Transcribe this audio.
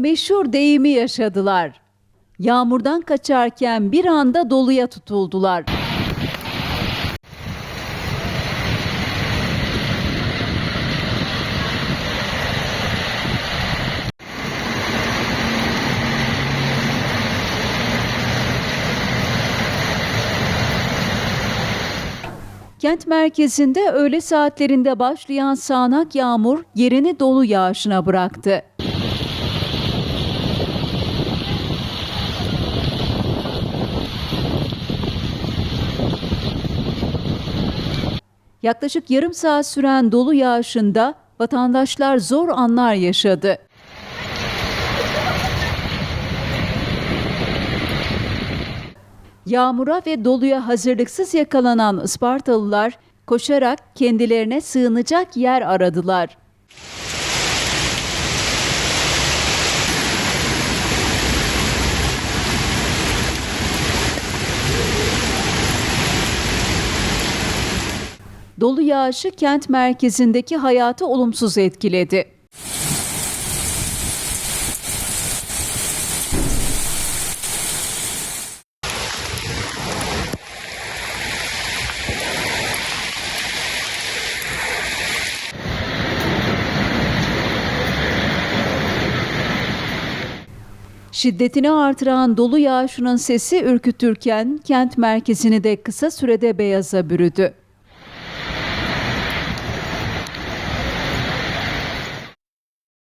meşhur deyimi yaşadılar. Yağmurdan kaçarken bir anda doluya tutuldular. Kent merkezinde öğle saatlerinde başlayan sağanak yağmur yerini dolu yağışına bıraktı. Yaklaşık yarım saat süren dolu yağışında vatandaşlar zor anlar yaşadı. Yağmura ve doluya hazırlıksız yakalanan Ispartalılar koşarak kendilerine sığınacak yer aradılar. Dolu yağışı kent merkezindeki hayatı olumsuz etkiledi. Şiddetini artıran dolu yağışının sesi ürkütürken kent merkezini de kısa sürede beyaza bürüdü.